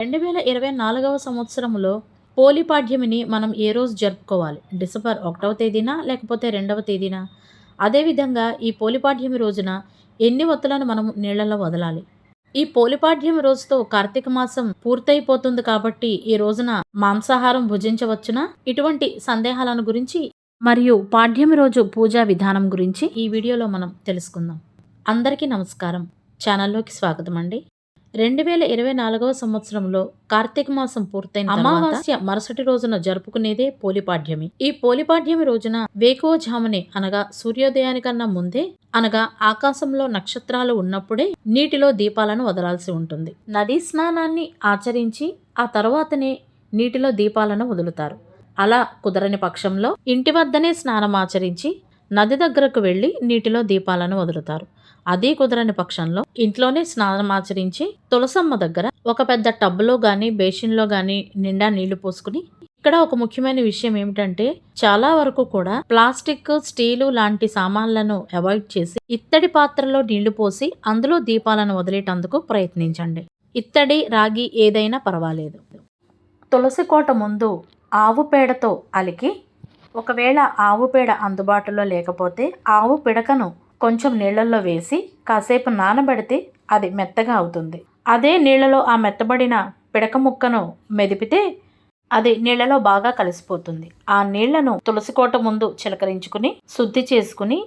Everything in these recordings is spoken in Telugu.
రెండు వేల ఇరవై నాలుగవ సంవత్సరంలో పోలిపాడ్యమిని మనం ఏ రోజు జరుపుకోవాలి? డిసెంబర్ ఒకటవ తేదీన లేకపోతే రెండవ తేదీన? అదేవిధంగా ఈ పోలిపాడ్యమి రోజున ఎన్ని ఒత్తులను మనం నీళ్ళలో వదలాలి? ఈ పోలిపాడ్యమి రోజుతో కార్తీక మాసం పూర్తయిపోతుంది కాబట్టి ఈ రోజున మాంసాహారం భుజించవచ్చునా? ఇటువంటి సందేహాలను గురించి మరియు పాడ్యమి రోజు పూజా విధానం గురించి ఈ వీడియోలో మనం తెలుసుకుందాం. అందరికీ నమస్కారం. ఛానల్లోకి స్వాగతం అండి రెండు వేల ఇరవై నాలుగవ సంవత్సరంలో కార్తీక మాసం పూర్తయిన అమావాస్య మరుసటి రోజున జరుపుకునేదే పోలిపాడ్యమి. ఈ పోలిపాడ్యమి రోజున వేకువజామునే అనగా సూర్యోదయానికన్నా ముందే అనగా ఆకాశంలో నక్షత్రాలు ఉన్నప్పుడే నీటిలో దీపాలను వదలాల్సి ఉంటుంది. నదీ స్నానాన్ని ఆచరించి ఆ తర్వాతనే నీటిలో దీపాలను వదులుతారు. అలా కుదరని పక్షంలో ఇంటి వద్దనే స్నానం ఆచరించి నది దగ్గరకు వెళ్ళి నీటిలో దీపాలను వదులుతారు. అదే కుదరని పక్షంలో ఇంట్లోనే స్నానం ఆచరించి తులసమ్మ దగ్గర ఒక పెద్ద టబ్లో గాని బేసిన్లో గాని నిండా నీళ్ళు పోసుకుని ఇక్కడ ఒక ముఖ్యమైన విషయం ఏమిటంటే చాలా వరకు కూడా ప్లాస్టిక్ స్టీలు లాంటి సామాన్లను అవాయిడ్ చేసి ఇత్తడి పాత్రలో నీళ్ళు పోసి అందులో దీపాలను వదిలేటందుకు ప్రయత్నించండి. ఇత్తడి రాగి ఏదైనా పర్వాలేదు. తులసి కోట ముందు ఆవు పేడతో అలికి ఒకవేళ ఆవు పేడ అందుబాటులో లేకపోతే ఆవు పిడకను కొంచెం నీళ్ళల్లో వేసి కాసేపు నానబెడితే అది మెత్తగా అవుతుంది. అదే నీళ్ళలో ఆ మెత్తబడిన పిడక ముక్కను మెదిపితే అది నీళ్ళలో బాగా కలిసిపోతుంది. ఆ నీళ్ళను తులసికోట ముందు చిలకరించుకుని శుద్ధి చేసుకుని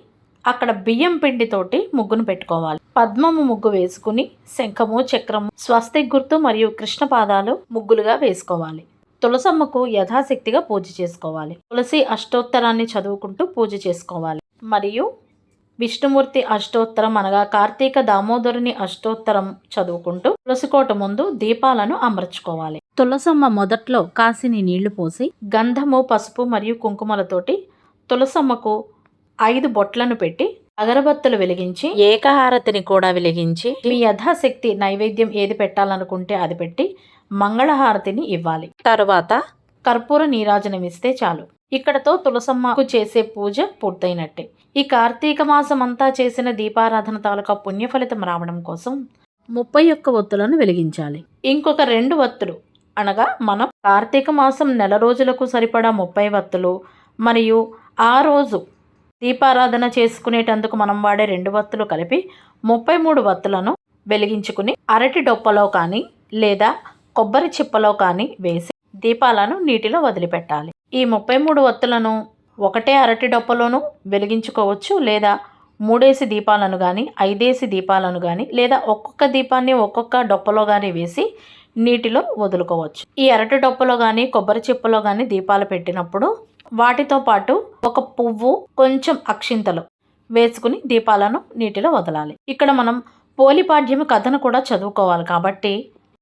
అక్కడ బియ్యం పిండితోటి ముగ్గును పెట్టుకోవాలి. పద్మము ముగ్గు వేసుకుని శంఖము చక్రము స్వస్తిక్ గుర్తు మరియు కృష్ణ పాదాలు ముగ్గులుగా వేసుకోవాలి. తులసమ్మకు యథాశక్తిగా పూజ చేసుకోవాలి. తులసి అష్టోత్తరాన్ని చదువుకుంటూ పూజ చేసుకోవాలి. మరియు విష్ణుమూర్తి అష్టోత్తరం అనగా కార్తీక దామోదరుని అష్టోత్తరం చదువుకుంటూ తులసికోట ముందు దీపాలను అమర్చుకోవాలి. తులసమ్మ మొదట్లో కాసిని నీళ్ళు పోసి గంధము పసుపు మరియు కుంకుమలతోటి తులసమ్మకు ఐదు బొట్లను పెట్టి అగరబత్తులు వెలిగించి ఏకహారతిని కూడా వెలిగించి మీ యథాశక్తి నైవేద్యం ఏది పెట్టాలనుకుంటే అది పెట్టి మంగళహారతిని ఇవ్వాలి. తరువాత కర్పూర నీరాజనం ఇస్తే చాలు. ఇక్కడతో తులసమ్మకు చేసే పూజ పూర్తయినట్టే. ఈ కార్తీక మాసం అంతా చేసిన దీపారాధన తాలూకా పుణ్య ఫలితం రావడం కోసం ముప్పై ఒక్క ఒత్తులను వెలిగించాలి. ఇంకొక రెండు ఒత్తులు. అనగా మనం కార్తీక మాసం నెల రోజులకు సరిపడా ముప్పై వత్తులు మరియు ఆ రోజు దీపారాధన చేసుకునేటందుకు మనం వాడే రెండు వత్తులు కలిపి ముప్పై మూడు వత్తులను వెలిగించుకుని అరటి డొప్పలో కానీ లేదా కొబ్బరి చిప్పలో కానీ వేసి దీపాలను నీటిలో వదిలిపెట్టాలి. ఈ ముప్పై మూడు వత్తులను ఒకటే అరటి డొప్పలోనూ వెలిగించుకోవచ్చు లేదా మూడేసి దీపాలను కానీ ఐదేసి దీపాలను కానీ లేదా ఒక్కొక్క దీపాన్ని ఒక్కొక్క డొప్పలో కానీ వేసి నీటిలో వదులుకోవచ్చు. ఈ అరటి డొప్పలో కానీ కొబ్బరి చిప్పలో కానీ దీపాలు పెట్టినప్పుడు వాటితో పాటు ఒక పువ్వు కొంచెం అక్షింతలు వేసుకుని దీపాలను నీటిలో వదలాలి. ఇక్కడ మనం పోలిపాడ్యమి కథను కూడా చదువుకోవాలి కాబట్టి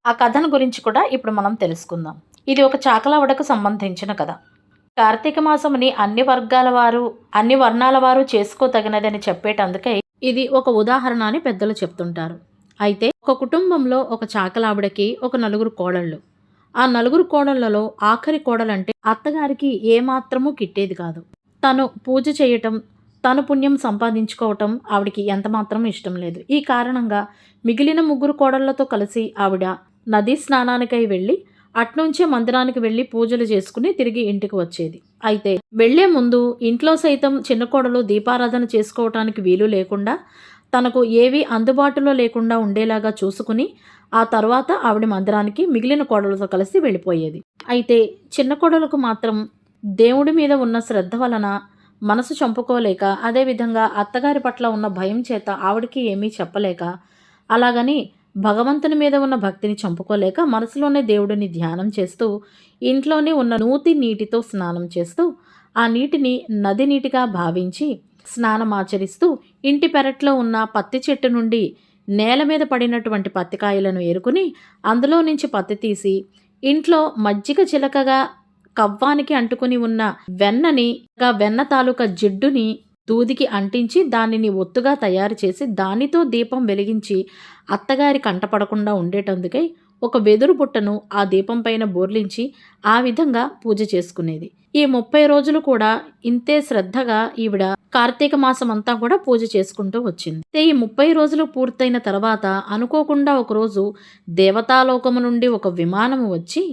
ఆ కథను గురించి కూడా ఇప్పుడు మనం తెలుసుకుందాం. ఇది ఒక చాకలవడకు సంబంధించిన కథ. కార్తీక మాసముని అన్ని వర్గాల వారు అన్ని వర్ణాల వారు చేసుకోతగినదని చెప్పేటందుకై ఇది ఒక ఉదాహరణ అని పెద్దలు చెప్తుంటారు. అయితే ఒక కుటుంబంలో ఒక చాకలావిడకి ఒక నలుగురు కోడళ్ళు. ఆ నలుగురు కోడళ్ళలో ఆఖరి కోడలంటే అత్తగారికి ఏమాత్రమూ కిట్టేది కాదు. తను పూజ చేయటం తను పుణ్యం సంపాదించుకోవటం ఆవిడికి ఎంతమాత్రం ఇష్టం లేదు. ఈ కారణంగా మిగిలిన ముగ్గురు కోడళ్ళతో కలిసి ఆవిడ నదీ స్నానానికై వెళ్ళి అట్నుంచే మందిరానికి వెళ్ళి పూజలు చేసుకుని తిరిగి ఇంటికి వచ్చేది. అయితే వెళ్ళే ముందు ఇంట్లో సైతం చిన్న కోడలు దీపారాధన చేసుకోవటానికి వీలు లేకుండా తనకు ఏవి అందుబాటులో లేకుండా ఉండేలాగా చూసుకుని ఆ తర్వాత ఆవిడ మందిరానికి మిగిలిన కోడలతో కలిసి వెళ్ళిపోయేది. అయితే చిన్న కోడలకు మాత్రం దేవుడి మీద ఉన్న శ్రద్ధ వలన మనసు చంపుకోలేక అదేవిధంగా అత్తగారి పట్ల ఉన్న భయం చేత ఆవిడకి ఏమీ చెప్పలేక అలాగని భగవంతుని మీద ఉన్న భక్తిని చంపుకోలేక మనసులోనే దేవుడిని ధ్యానం చేస్తూ ఇంట్లోనే ఉన్న నూతి నీటితో స్నానం చేస్తూ ఆ నీటిని నది నీటిగా భావించి స్నానం ఆచరిస్తూ ఇంటి పెరట్లో ఉన్న పత్తి చెట్టు నుండి నేల మీద పడినటువంటి పత్తికాయలను ఏరుకుని అందులో నుంచి పత్తి తీసి ఇంట్లో మజ్జిగ చిలకగా కవ్వానికి అంటుకుని ఉన్న వెన్నని వెన్న తాలూకా జిడ్డుని దూదికి అంటించి దానిని ఒత్తుగా తయారు చేసి దానితో దీపం వెలిగించి అత్తగారి కంటపడకుండా ఉండేటందుకై ఒక వెదురు బుట్టను ఆ దీపం పైన బోర్లించి ఆ విధంగా పూజ చేసుకునేది. ఈ ముప్పై రోజులు కూడా ఇంతే శ్రద్ధగా ఈవిడ కార్తీక మాసం అంతా కూడా పూజ చేసుకుంటూ వచ్చింది. ఈ ముప్పై రోజులు పూర్తయిన తర్వాత అనుకోకుండా ఒకరోజు దేవతాలోకము నుండి ఒక విమానము వచ్చి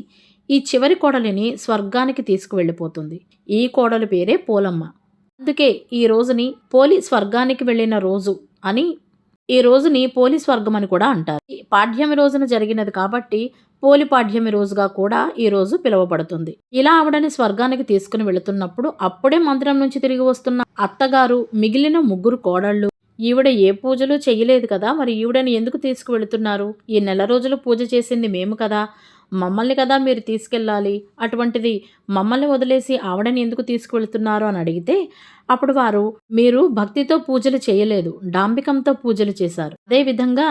ఈ చివరి కోడలిని స్వర్గానికి తీసుకువెళ్ళిపోతుంది. ఈ కోడలి పేరే పోలమ్మ. అందుకే ఈ రోజుని పోలి స్వర్గానికి వెళ్ళిన రోజు అని ఈ రోజుని పోలి స్వర్గం అని కూడా అంటారు. పాఠ్యమి పాడ్యమి రోజున జరిగినది కాబట్టి పోలి పాడ్యమి రోజుగా కూడా ఈ రోజు పిలువబడుతుంది. ఇలా ఆవిడని స్వర్గానికి తీసుకుని వెళుతున్నప్పుడు అప్పుడే మందిరం నుంచి తిరిగి వస్తున్న అత్తగారు మిగిలిన ముగ్గురు కోడళ్ళు ఈవిడ ఏ పూజలు చేయలేదు కదా మరి ఈవిడని ఎందుకు తీసుకువెళుతున్నారు? ఈ నెల రోజులు పూజ చేసింది మేము కదా మమ్మల్ని కదా మీరు తీసుకెళ్ళాలి? అటువంటిది మమ్మల్ని వదిలేసి ఆవిడని ఎందుకు తీసుకువెళ్తున్నారు అని అడిగితే అప్పుడు వారు మీరు భక్తితో పూజలు చేయలేదు డాంబికంతో పూజలు చేశారు. అదేవిధంగా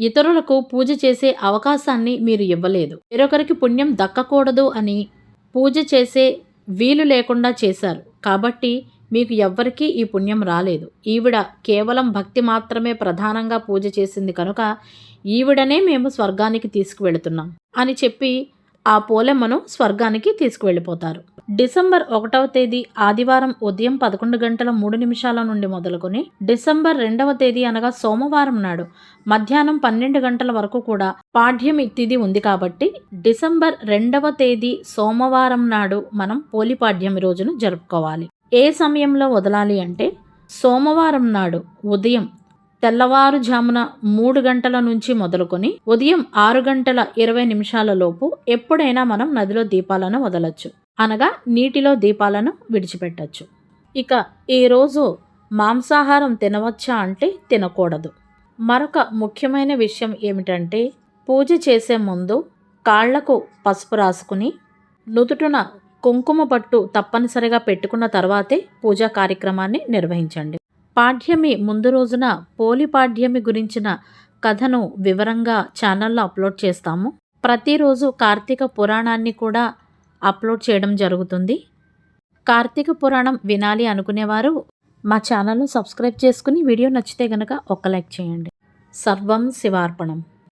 ఇతరులకు పూజ చేసే అవకాశాన్ని మీరు ఇవ్వలేదు. వేరొకరికి పుణ్యం దక్కకూడదు అని పూజ చేసే వీలు లేకుండా చేశారు. కాబట్టి మీకు ఎవ్వరికీ ఈ పుణ్యం రాలేదు. ఈవిడ కేవలం భక్తి మాత్రమే ప్రధానంగా పూజ చేసింది కనుక ఈవిడనే మేము స్వర్గానికి తీసుకువెళుతున్నాం అని చెప్పి ఆ పోలెమ్మను స్వర్గానికి తీసుకువెళ్ళిపోతారు. డిసెంబర్ ఒకటవ తేదీ ఆదివారం ఉదయం పదకొండు గంటల మూడు నిమిషాల నుండి మొదలుకొని డిసెంబర్ రెండవ తేదీ అనగా సోమవారం నాడు మధ్యాహ్నం పన్నెండు గంటల వరకు కూడా పాఠ్యమి తిథి ఉంది కాబట్టి డిసెంబర్ రెండవ తేదీ సోమవారం నాడు మనం పోలిపాడ్యమి రోజును జరుపుకోవాలి. ఏ సమయంలో వదలాలి అంటే సోమవారం నాడు ఉదయం తెల్లవారుజామున మూడు గంటల నుంచి మొదలుకొని ఉదయం ఆరు గంటల ఇరవై నిమిషాల లోపు ఎప్పుడైనా మనం నదిలో దీపాలను వదలచ్చు. అనగా నీటిలో దీపాలను విడిచిపెట్టచ్చు. ఇక ఈరోజు మాంసాహారం తినవచ్చా అంటే తినకూడదు. మరొక ముఖ్యమైన విషయం ఏమిటంటే పూజ చేసే ముందు కాళ్ళకు పసుపు రాసుకుని నుదుటున కుంకుమ పట్టు తప్పనిసరిగా పెట్టుకున్న తర్వాతే పూజా కార్యక్రమాన్ని నిర్వహించండి. పాఠ్యమి ముందు రోజున పోలి పాఠ్యమి గురించిన కథను వివరంగా ఛానల్లో అప్లోడ్ చేస్తాము. ప్రతిరోజు కార్తీక పురాణాన్ని కూడా అప్లోడ్ చేయడం జరుగుతుంది. కార్తీక పురాణం వినాలి అనుకునేవారు మా ఛానల్ను సబ్స్క్రైబ్ చేసుకుని వీడియో నచ్చితే గనక ఒక లైక్ చేయండి. సర్వం శివార్పణం.